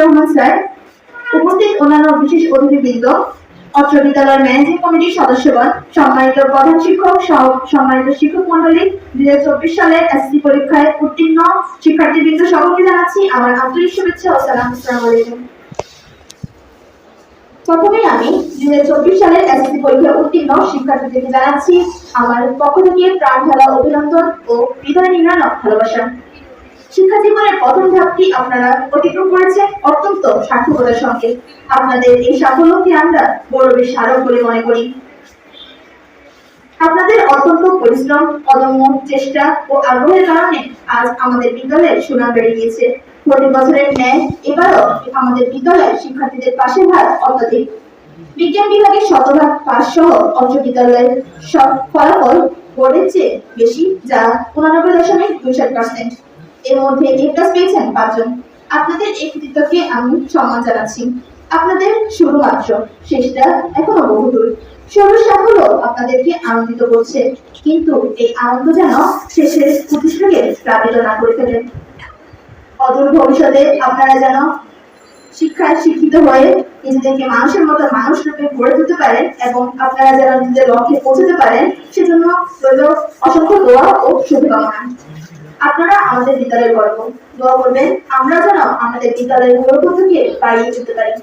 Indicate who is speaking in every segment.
Speaker 1: Rahman sir, উপস্থিত অন্যান্য বিশেষ অতিথিবৃন্দ অত্র বিদ্যালয়ের ম্যানেজিং কমিটির সদস্যগণ, সম্মানিত প্রধান শিক্ষক সম্মানিত শিক্ষক মন্ডলী দুই হাজার চব্বিশ সালের এসএসসি পরীক্ষায় উত্তীর্ণ শিক্ষার্থীবৃন্দ সকলকে জানাচ্ছি আমার আন্তরিক শুভেচ্ছা ও সালাম, আসসালামু আলাইকুম। আমি দুই হাজার চব্বিশ সালের এসএসসি পরীক্ষায় উত্তীর্ণ শিক্ষার্থীদেরকে জানাচ্ছি আমার পক্ষ থেকে প্রাণ ঢালা অভিনন্দন ও হৃদয় ভালোবাসা। শিক্ষা জীবনের প্রথম ধাপটি আপনারা অতিক্রম করেছেন অত্যন্ত সার্থকতার সঙ্গে। আপনাদের এই সাফল্যকে আমরা গৌরবের স্মারক বলে মনে করি। আপনাদের অত্যন্ত পরিশ্রম অদম্য চেষ্টা ও আগ্রহের কারণে আজ আমাদের বিদ্যালয়ের সুনাম বেড়ে গিয়েছে। প্রতি বছরের ন্যায় এবারও আমাদের বিদ্যালয়ের শিক্ষার্থীদের পাশে ভার অত্যাধিক। বিজ্ঞান বিভাগের শতভাগ পাস সহ অত্র বিদ্যালয়ের সব ফলাফল বোর্ডের চেয়ে বেশি, যা উনানব্বই দশমিক দুই সাত পার্সেন্ট এর মধ্যে এ প্লাস পেয়েছেন পাঁচজন। আপনাদের এই কৃতিত্বকে আমি সম্মান জানাচ্ছি। আপনাদের শুরু মাত্র শেষটা এখনও বহুদূর। শুরুর সাফল্য আপনাদেরকে আনন্দিত করছে। কিন্তু এই আনন্দ যেন শেষের প্রতিষ্ঠাকে প্লাবিত না করে ফেলেন অদূর ভবিষ্যতে আপনারা যেন শিক্ষায় শিক্ষিত হয়ে নিজেদেরকে মানুষের মতো মানুষ রূপে গড়ে তুলতে পারেন এবং আপনারা যেন নিজেদের লক্ষ্যে পৌঁছতে পারেন, সেজন্য রইল অসংখ্য দোয়া ও শুভকামনা। আপনারা আমাদের বিদ্যালয়ের গর্ব। দোয়া করবেন আমরা যেন আমাদের বিদ্যালয়ের গৌরব থেকে বাড়িয়ে তুলতে পারি।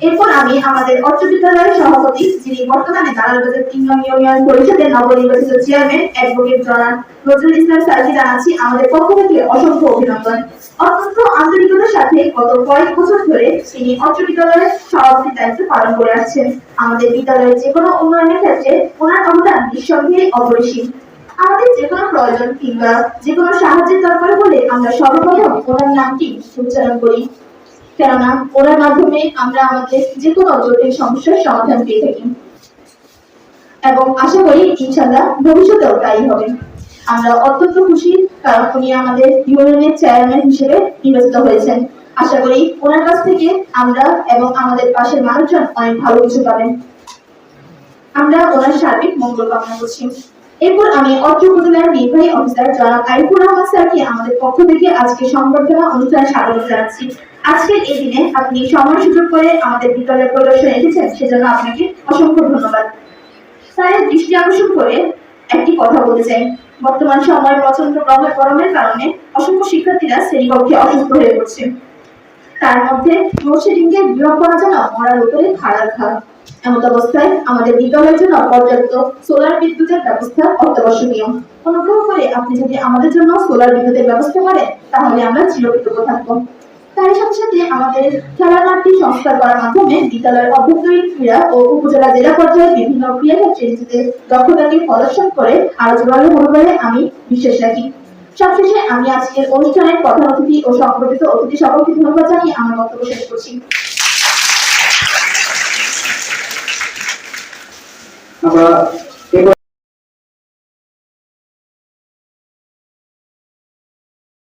Speaker 1: এরপর আমি আমাদের অত্র বিদ্যালয়ের সভাপতি, যিনি বর্তমানে দালালবাজার নং ইউনিয়ন পরিষদের নবনির্বাচিত চেয়ারম্যান অ্যাডভোকেট জনাব নজরুল ইসলাম স্যারকে জানাচ্ছি আমাদের পক্ষ থেকে অসংখ্য অভিনন্দন। অত্যন্ত আন্তরিকতার সাথে গত কয়েক বছর ধরে তিনি অত্র বিদ্যালয়ের সভাপতির দায়িত্ব পালন করে আসছেন। আমাদের বিদ্যালয়ের যে কোনো উন্নয়নের ক্ষেত্রে ওনার অবদান নিঃসন্দেহে অপরিসীম। আমাদের যে কোনো প্রয়োজন কিংবা যে কোনো সাহায্যের দরকার হলে আমরা সর্বপ্রথম ওনার নামটি উচ্চারণ করি। কেননা ওনার মাধ্যমে আমরা আমাদের যে কোনো জটিল সমস্যার সমাধান পেয়ে থাকি। এবং আশা করি ইনশাল্লাহ ভবিষ্যতেও তাই হবে। আমরা অত্যন্ত খুশি কারণ উনি আমাদের ইউনিয়নের চেয়ারম্যান হিসেবে নির্বাচিত হয়েছেন। আশা করি ওনার কাছ থেকে আমরা এবং আমাদের পাশের মানুষজন অনেক ভালো কিছু পাবেন। আমরা ওনার সার্বিক মঙ্গল কামনা করছি। এরপর আমি অত্র উপজেলার নির্বাহী অফিসার জনাব আরিফুর রহমান স্যারকে আমাদের পক্ষ থেকে আজকে সংবর্ধনা অনুষ্ঠানে স্বাগত জানাচ্ছি। আজকের এই দিনে আপনি সময় সুযোগ করে আমাদের বিদ্যালয় প্রদর্শন এসেছেন সেজন্য আপনাকে অসংখ্য ধন্যবাদ। স্যারের দৃষ্টি আকর্ষণ করে একটি কথা বলতে চাই। বর্তমান সময় প্রচণ্ড প্রভাব গরমের কারণে অসংখ্য শিক্ষার্থীরা শ্রেণীকক্ষে অসুস্থ হয়ে পড়ছে। তার মধ্যে লোডশেডিং এর বিড়ম্বনা যেন মরার উপরে খাড়ার খাড় এমন অবস্থায় আমাদের বিদ্যালয়ের জন্য পর্যাপ্ত সোলার বিদ্যুতের ব্যবস্থা অত্যাবশ্যকীয়। অনুগ্রহ করে আপনি যদি আমাদের জন্য সোলার বিদ্যুতের ব্যবস্থা করেন, তাহলে আমরা চিরকৃতজ্ঞ থাকব। তার সাথে সাথে আমাদের খেলার মাঠটি সংস্কার করার মাধ্যমে বিদ্যালয়ের অভ্যন্তরীণ ক্রীড়া ও উপজেলা জেলা পর্যায়ে বিভিন্ন ক্রীড়া নিজেদের দক্ষতাকে প্রদর্শন করে আরও জোরালো মনোবলে আমি বিশ্বাস রাখি। সবশেষে আমি আজকের অনুষ্ঠানের প্রধান অতিথি ও সংবর্ধিত অতিথি সকলকে ধন্যবাদ জানিয়ে আমার বক্তব্য শেষ করছি।
Speaker 2: আমরা